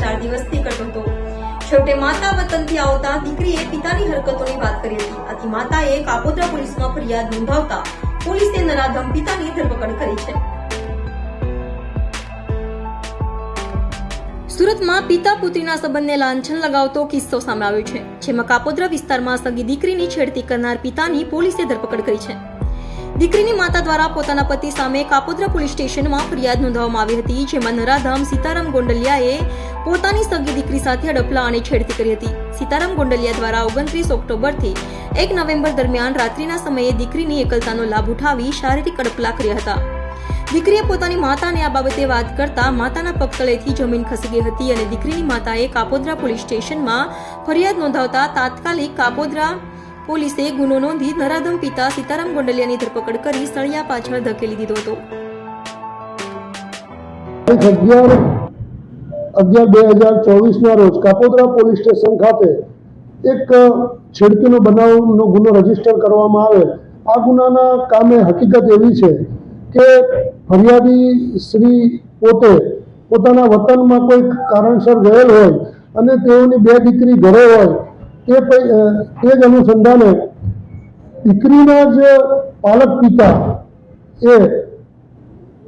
ચાર દિવસથી કરતો છેવટે માતા વતનથી આવતા દીકરીએ પિતાની હરકતોની વાત કરી હતી. આથી માતાએ કાપોદ્રા પોલીસમાં ફરિયાદ નોંધાવતા પોલીસે નરાધમ પિતાની ધરપકડ કરી છે. સુરતમાં પિતા પુત્રીના સંબંધને લાંછન લગાવતો કિસ્સો સામે આવ્યો છે, જેમાં કાપોદ્રા વિસ્તારમાં સગી દીકરીની છેડતી કરનાર પિતાની પોલીસે ધરપકડ કરી છે. દીકરીની માતા દ્વારા પોતાના પતિ સામે કાપોદ્રા પોલીસ સ્ટેશનમાં ફરિયાદ નોંધાવવામાં આવી હતી, જેમાં નરાધામ સીતારામ ગોંડલિયાએ પોતાની સગી દીકરી સાથે અડપલા અને છેડતી કરી હતી. સીતારામ ગોંડલિયા દ્વારા ઓગણત્રીસ ઓક્ટોબરથી એક નવેમ્બર દરમિયાન રાત્રિના સમયે દીકરીની એકલતાનો લાભ ઉઠાવી શારીરિક અડપલા કર્યા હતા. દીકરીએ પોતાની માતાને આ બાબતે વાત કરતા માતાના પગતળેથી જમીન ખસી ગઈ હતી અને દીકરીની માતાએ કાપોદ્રા પોલીસ સ્ટેશનમાં ફરિયાદ નોંધાવતા તાત્કાલિક કાપોદ્રા પોલીસે ગુનો નોંધી નરાધમ પિતા સીતારામ ગોંડલિયાની ધરપકડ કરી સળિયા પાછળ ધકેલી દીધો હતો. તારીખ ચોવીસના રોજ કાપોદરા પોલીસ સ્ટેશન ખાતે એક છેડતીનો બનાવનો ગુનો રજિસ્ટર કરવામાં આવે. આ ગુનાના કામે હકીકત એવી છે કે ફરિયાદી શ્રી પોતે પોતાના વતનમાં કોઈ કારણસર ગયેલ હોય અને તેઓની બે દીકરી ઘરે હોય, તે તે જ અનુસંધાને દીકરીના જ પાલક પિતા એ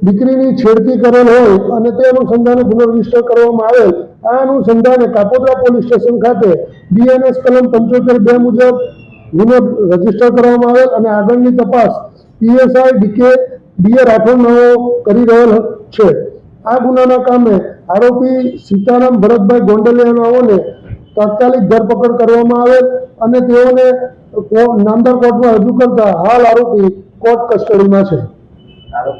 દીકરીની છેડતી કરેલ હોય અને તે અનુસંધાને ગુનો કરવામાં આવેલ આ અનુસંધાને કાપોદ્રા પોલીસ સ્ટેશન ખાતે બીએનએસ કલમ પંચોતેર બે મુજબ ગુનો રજિસ્ટર કરવામાં આવેલ અને આગળની તપાસ પીએસઆઈ ડીકે ડીએ રાઠોડ કરી રહેલ છે. આ ગુનાના કામે આરોપી સીતારામ ભરતભાઈ ગોંડલિયાનાઓને તાત્કાલિક ધરપકડ કરવામાં આવેલ અને તેઓને નામદાર કોર્ટમાં રજૂ કરતા હાલ આરોપી કોર્ટ કસ્ટડીમાં છે.